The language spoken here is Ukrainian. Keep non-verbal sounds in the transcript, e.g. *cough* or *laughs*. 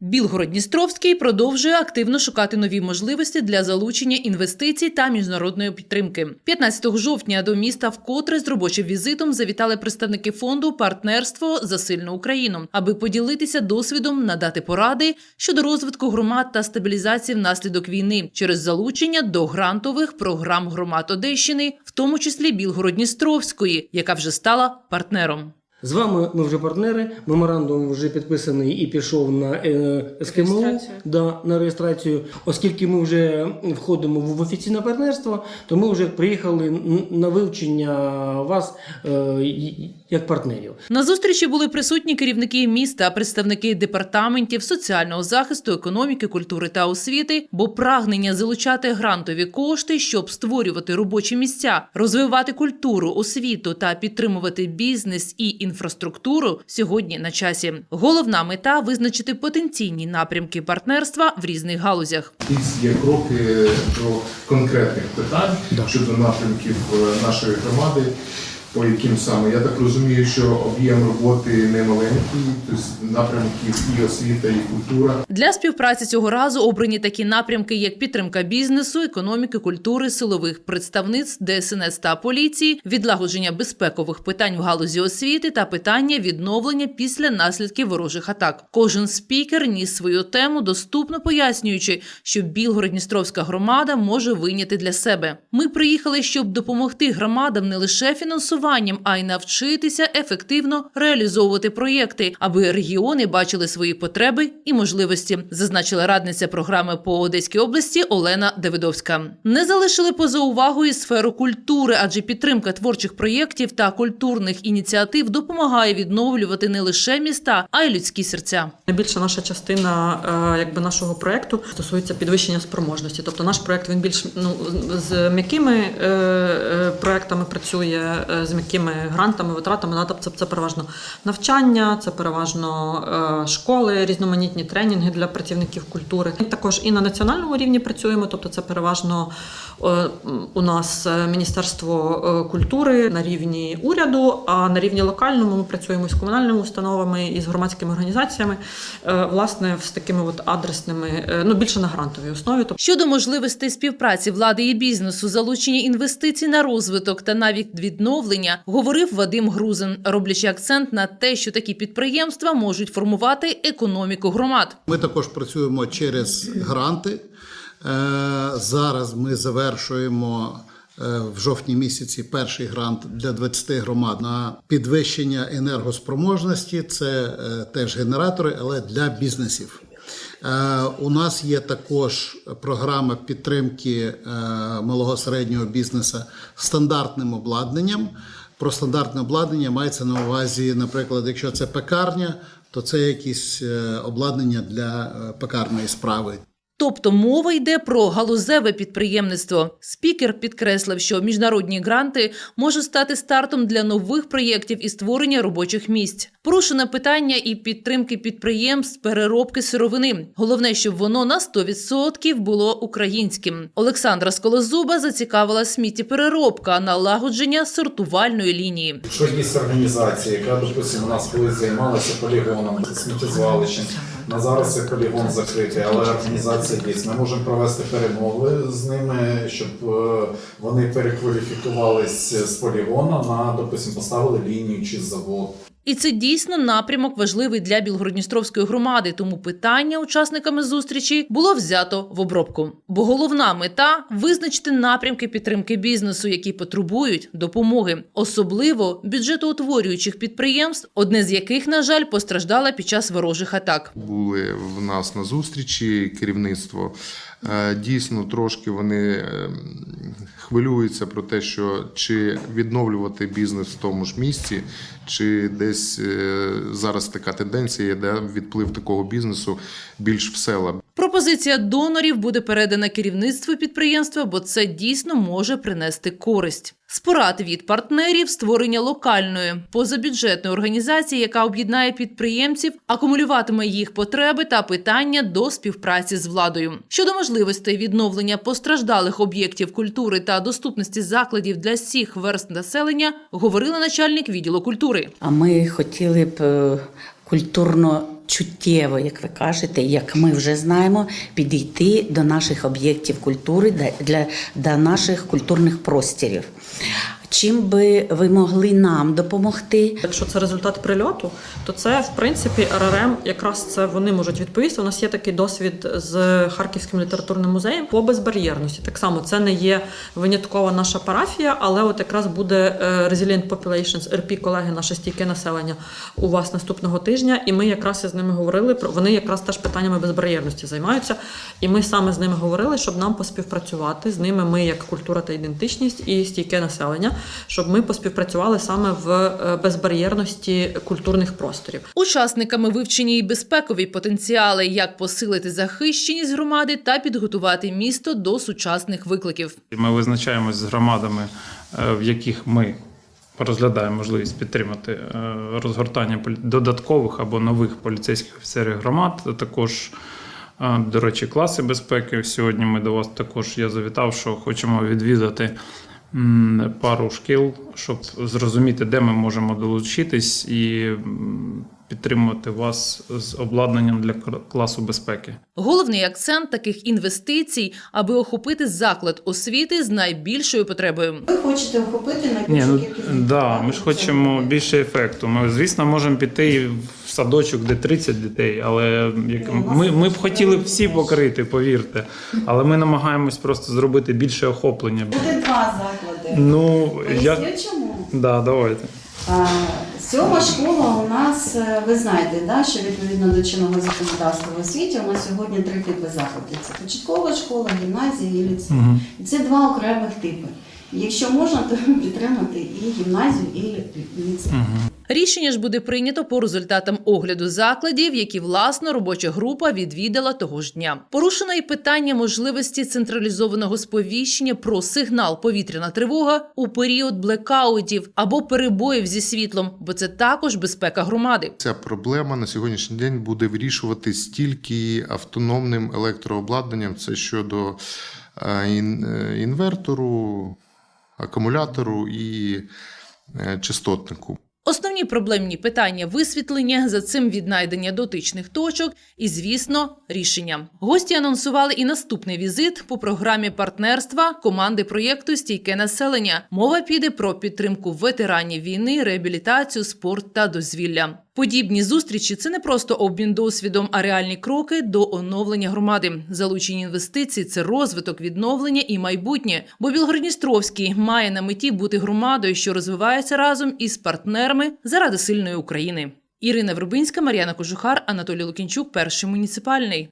Білгород-Дністровський продовжує активно шукати нові можливості для залучення інвестицій та міжнародної підтримки. 15 жовтня до міста вкотре з робочим візитом завітали представники фонду Партнерство за сильну Україну, аби поділитися досвідом, надати поради щодо розвитку громад та стабілізації внаслідок війни через залучення до грантових програм громад Одещини, в тому числі Білгород-Дністровської, яка вже стала партнером. З вами ми вже партнери. Меморандум вже підписаний і пішов на е, СКМУ Реєстрацію. да, на реєстрацію. Оскільки ми вже входимо в офіційне партнерство, то ми вже приїхали на вивчення вас е, як партнерів. На зустрічі були присутні керівники міста, представники департаментів соціального захисту, економіки, культури та освіти, бо прагнення залучати грантові кошти, щоб створювати робочі місця, розвивати культуру, освіту та підтримувати бізнес і інфраструктуру сьогодні на часі. Головна мета визначити потенційні напрямки партнерства в різних галузях. Є кроки до конкретних питань щодо напрямків е, нашої громади. По яким саме я так розумію, що об'єм роботи не маленький, тобто напрямків і освіта, і культура. Для співпраці цього разу обрані такі напрямки, як підтримка бізнесу, економіки, культури, силових представництв, ДСНС та поліції, відлагодження безпекових питань в галузі освіти та питання відновлення після наслідків ворожих атак. Кожен спікер ніс свою тему, доступно пояснюючи, що Білгород-Дністровська громада може вийняти для себе. Ми приїхали, щоб допомогти громадам не лише фінансуванням, а й навчитися ефективно реалізовувати проєкти, аби регіони бачили свої потреби і можливості, зазначила радниця програми по Одеській області Олена Давидовська. Не залишили поза увагою сферу культури, адже підтримка творчих проєктів та культурних ініціатив допомагає відновлювати не лише міста, а й людські серця. Найбільша наша частина е, якби нашого проекту стосується підвищення спроможності. Тобто наш проект він більш ну з м'якими е, е, проектами працює, з м'якими грантами, витратами. Тобто це, це переважно навчання, це переважно е, школи, різноманітні тренінги для працівників культури. І також і на національному рівні працюємо. Тобто, це переважно е, у нас е, Міністерство культури на рівні уряду, а на рівні локальному ми працюємо з комунальними установами і з громадськими організаціями, власне, з такими от адресними, ну більше на грантовій основі. Тобто Щодо можливостей співпраці влади і бізнесу, залучення інвестицій на розвиток та навіть відновлення, говорив Вадим Грузин, роблячи акцент на те, що такі підприємства можуть формувати економіку громад. Ми також працюємо через гранти. Е, Зараз ми завершуємо е, в жовтні місяці перший грант для 20 громад на підвищення енергоспроможності. Це е, теж генератори, але для бізнесів. Е, У нас є також програма підтримки е, малого середнього бізнесу стандартним обладнанням. Про стандартне обладнання мається на увазі, наприклад, якщо це пекарня, то це якісь е, обладнання для пекарної справи. Тобто мова йде про галузеве підприємництво. Спікер підкреслив, що міжнародні гранти можуть стати стартом для нових проєктів і створення робочих місць. Порушено питання і підтримки підприємств переробки сировини. Головне, щоб воно на 100% було українським. Олександра Сколозуба зацікавила сміттєпереробка, налагодження сортувальної лінії. Що є організація, яка, допустимо, у нас колись займалася полігоном, сміттєзвалищем. На зараз це полігон закритий, але організація є. Ми можемо провести перемови з ними, щоб е, вони перекваліфікувалися з полігона на, допустим, поставили лінію чи завод. І це дійсно напрямок важливий для Білгородністровської громади. Тому питання учасниками зустрічі було взято в обробку. Бо головна мета визначити напрямки підтримки бізнесу, які потребують допомоги, особливо бюджетоутворюючих підприємств, одне з яких, на жаль, постраждало під час ворожих атак. були в нас на зустрічі керівництво. Е, Дійсно, трошки вони е, хвилюються про те, що чи відновлювати бізнес в тому ж місці, чи десь е, зараз така тенденція, де відплив такого бізнесу більш в села. Пропозиція донорів буде передана керівництву підприємства, бо це дійсно може принести користь. З порад від партнерів створення локальної позабюджетної організації, яка об'єднає підприємців, акумулюватиме їх потреби та питання до співпраці з владою. Щодо можливостей відновлення постраждалих об'єктів культури та доступності закладів для всіх верст населення, говорила начальник відділу культури. А ми хотіли б е, культурно чуттєво, як ви кажете, як ми вже знаємо, підійти до наших об'єктів культури, для- для до наших культурних просторів. Чим би ви могли нам допомогти? Якщо це результат прильоту, то це в принципі РРМ, якраз це вони можуть відповісти. У нас є такий досвід з Харківським літературним музеєм по безбар'єрності. Так само це не є виняткова наша парафія, але от якраз буде е, Resilient Populations, РП, колеги, наше стійке населення у вас наступного тижня. І ми якраз із ними говорили про вони якраз теж питаннями безбар'єрності займаються. І ми саме з ними говорили, щоб нам поспівпрацювати з ними. Ми як культура та ідентичність і стійке населення, щоб ми поспівпрацювали саме в е, безбар'єрності культурних просторів. Учасниками вивчені і безпекові потенціали, як посилити захищеність громади та підготувати місто до сучасних викликів. Ми визначаємось з громадами, е, в яких ми розглядаємо можливість підтримати е, розгортання додаткових або нових поліцейських офіцерів громад. Також, до речі, класи безпеки. Сьогодні ми до вас також я завітав, що хочемо відвідати пару шкіл, щоб зрозуміти, де ми можемо долучитись і підтримувати вас з обладнанням для кр- класу безпеки. Головний акцент таких інвестицій, аби охопити заклад освіти з найбільшою потребою. Ви хочете охопити Ні, найбільшу ну кількість да, ми ж хочемо більше ефекту. Ми, звісно, можемо піти в садочок, де 30 дітей, але як ми, ми б хотіли б всі покрити, повірте. Але ми намагаємось просто зробити більше охоплення. Буде два заклади. Ну я чому? да, давайте. А, Сьома школа у нас, е, ви знаєте, да, що відповідно до чинного законодавства в освіті у нас сьогодні три типи закладів. Це початкова школа, гімназія і ліцей. Угу. І Це два окремих типи. Якщо можна, то *laughs* підтримати і гімназію, і ліцей. Рішення ж буде прийнято по результатам огляду закладів, які власне робоча група відвідала того ж дня. Порушено і питання можливості централізованого сповіщення про сигнал повітряна тривога у період блекаутів або перебоїв зі світлом, бо це також безпека громади. Ця проблема на сьогоднішній день буде вирішуватись тільки автономним електрообладнанням. Це щодо е, е, інвертору, акумулятору і е, частотнику. Основні проблемні питання висвітлення, за цим віднайдення дотичних точок і, звісно, рішення. Гості анонсували і наступний візит по програмі партнерства команди проєкту Стійке населення. Мова піде про підтримку ветеранів війни, реабілітацію, спорт та дозвілля. Подібні зустрічі це не просто обмін досвідом, а реальні кроки до оновлення громади. Залучені інвестиції це розвиток, відновлення і майбутнє. Бо Білгородністровський має на меті бути громадою, що розвивається разом із партнерами заради сильної України. Ірина Вербинська, Мар'яна Кожухар, Анатолій Лукінчук, перший муніципальний.